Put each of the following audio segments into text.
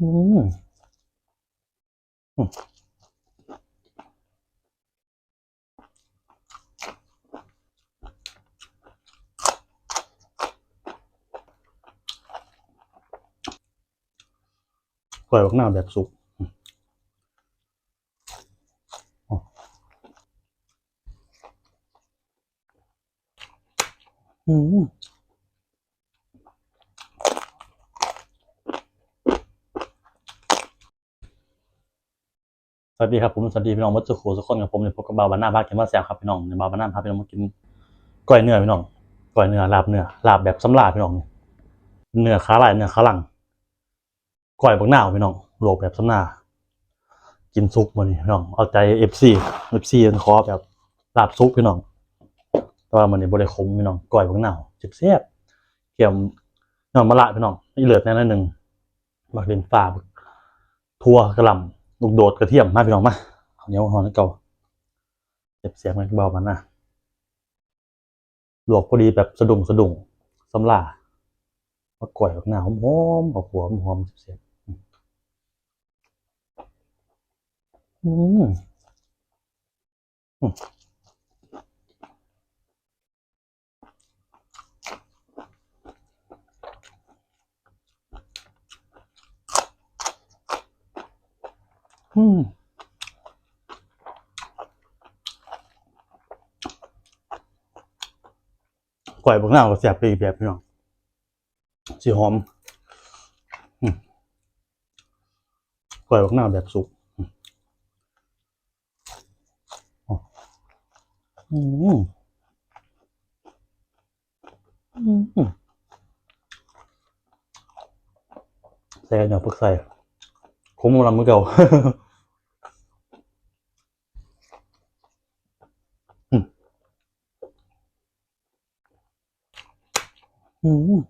อืมอืมกล้วยบักหน้าแบบสุกอืมอ๋ออืม ส วัสดีครับผมสวัสดีพี่น้องวัดสุขุสุขคนกับผมเนี่ยพบกับบาวบานหน้าพากินว่าแซวครับพี่น้องในบาวบานหน้าพาพี่น้องมากินก้อยเนื้อพี่น้องก้อยเนื้อลาบเนื้อลาบแบบสำลาพี่น้องเนื้อขาลายเนื้อขาหลังก้อยบักหน้าวพี่น้องโลกแบบสำนากินซุปมานี่พี่น้องเอาใจเอฟซีเอฟซีมันขอแบบลาบซุปพี่น้องแต่ว่ามันนี่บริคมพี่น้องก้อยบักหน้าวจิบเสียบเกี่ยมน้องมะละพี่น้องนี่เหลือแค่นหนึ่งบักเดนฟ้าบักทั่วกระลำ ลูกโดดกระเทียมมาพี่น้องมาเอาเนียวหอนเก่าเจ็บเสียงมันเบามันนะลวกพอดีแบบสะดุ้งสะดุ้งสำลามาก่อยออกหน้าหอมหอมออกหัวหอมๆเสียงอืมอืม อืมก่อยบางหน้าก็เสียบไปอีกแบบพี่น้องสีหอมอืมก่อยบางหน้าแบบสุกอืมอืมใส่เนื้อพึกใส่คุ้มกำลังมือเก่า อืมอืม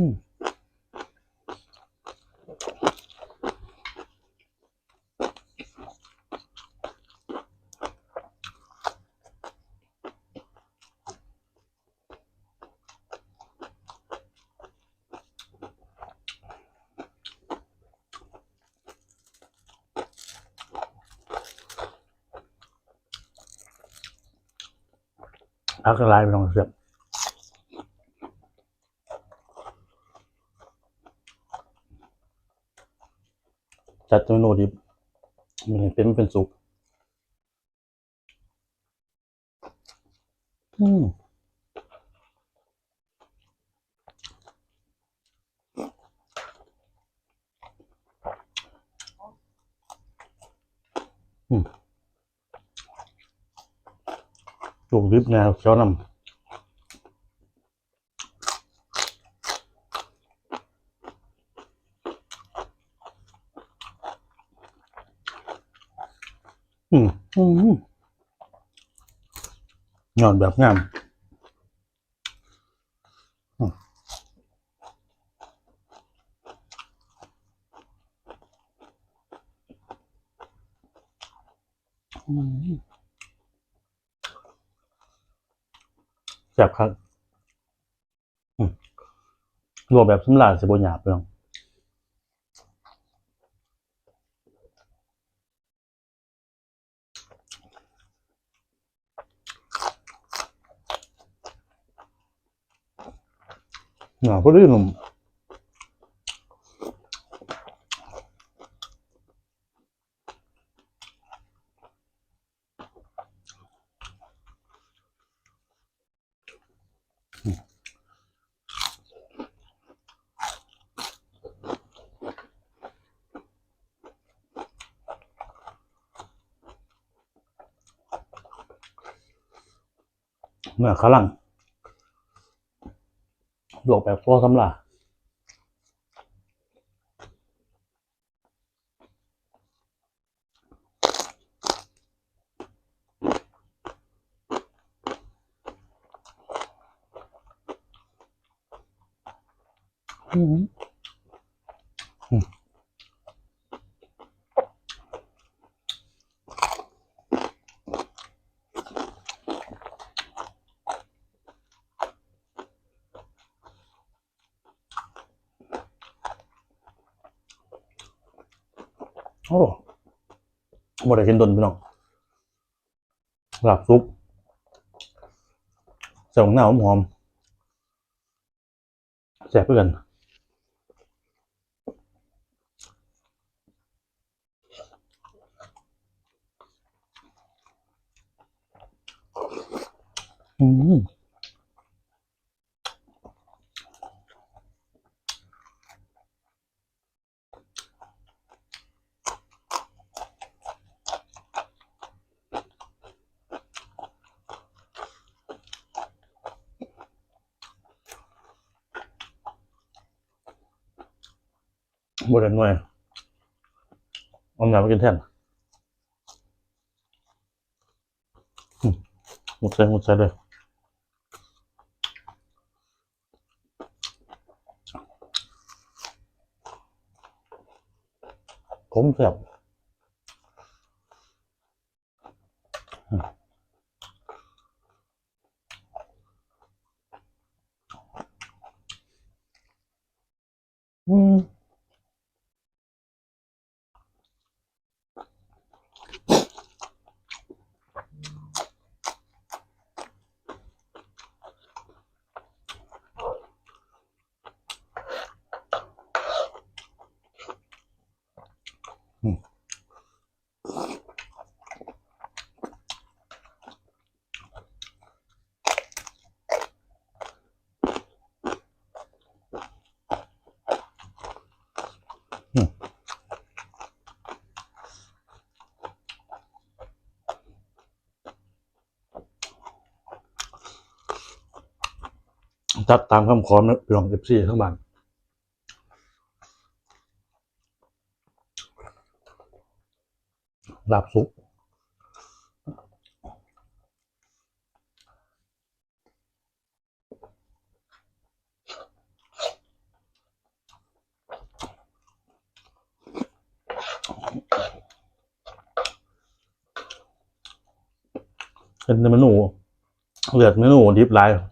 พักลายไปลองเสียบ จัดเมนูดิบมันเป็นเป็นสุกอืมอืมสุกดิบแนวเคี้ยวนำ อืมอืมงอนแบบงามอืมแซ่บครับอืมรวมแบบสำลาสิบหยาบเล่อ งหนาพอดีหนุ่มเนื้อขาห ลังลวกแบบพอสำลาอืม โอ้ หมดเลยกินดนพี่น้องหลับซุปใส่ของหน้าหอมๆแสบเพื่อนอืม หมดเลยหน่วยเอาหนามากินแทนมหมดใส่หมดใส่เลยผมแซ่บอืม จัดตามคำขอนะพี่น้องเอฟซีทั้งบ้านลาบสุกเป็นเมนูเลือดเมนูดิบไลน์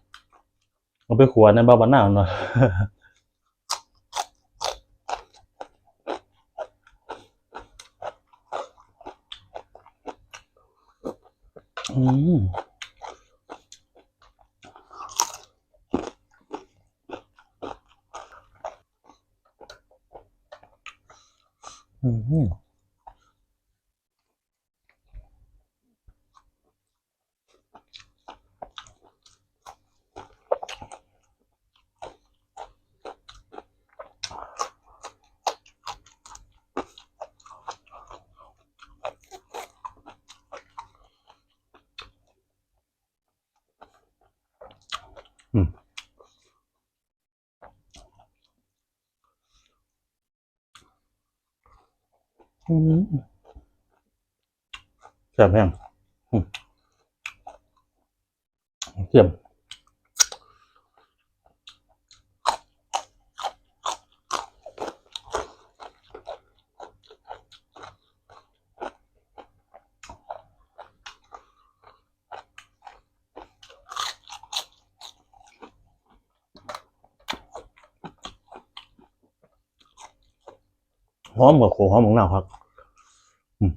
เอาไปขวดในบ้าบ้านหน้าหน่อยอืมอืมอืม แซ่บแห้งเยี่ยมหอมกับโขหอมของหน้าครับ อืม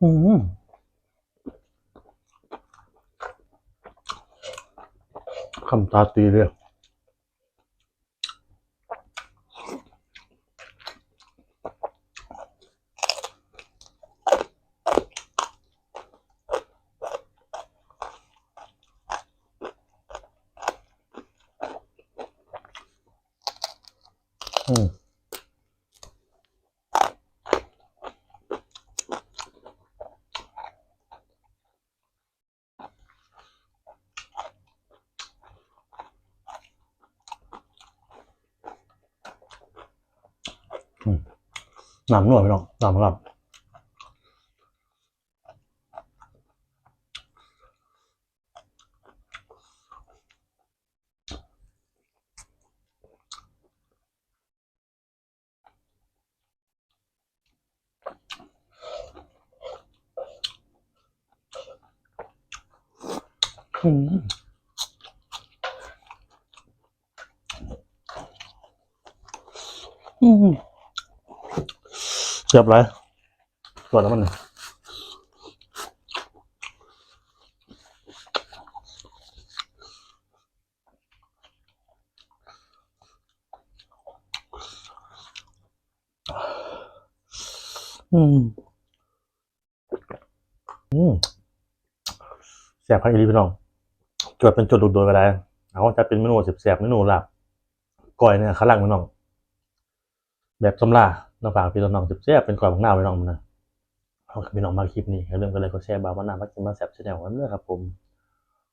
อืมคำตาตีเลยอืม อืมน้ำนวดไปน้องน้ำรับอืมอืม สียบไรตรวจแล้วมันเนี่ยอืม อืมแสบพักอีรีพี่น้องจดเป็นจุดดุดโดยก็ได้เอาจะเป็นเมนูแสบๆเมนูหลับก้อยเนี่ยขลังพี่น้อง แบบสำลา น้องฝากพี่น้องแสบเป็นกรอบของหน้าไว้น้องมันนะเอาพี่น้องมาคลิปนี้เรื่องกันเลยก็แชร์บาร์บานาพักกินมาแสบชแนลกันด้วยครับผม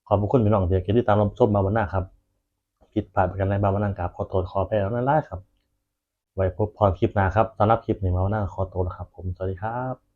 ขอบคุณพี่น้องที่ติดตามรับชมมาวันหน้าครับผิดพลาดไปกันในบาร์บานากับขอโทษขอไปแล้วนั่นแหละครับ ไว้พบพรคลิปหน้าครับสำหรับคลิปนี้บาร์บานาขอตัวแล้วครับผมสวัสดีครับ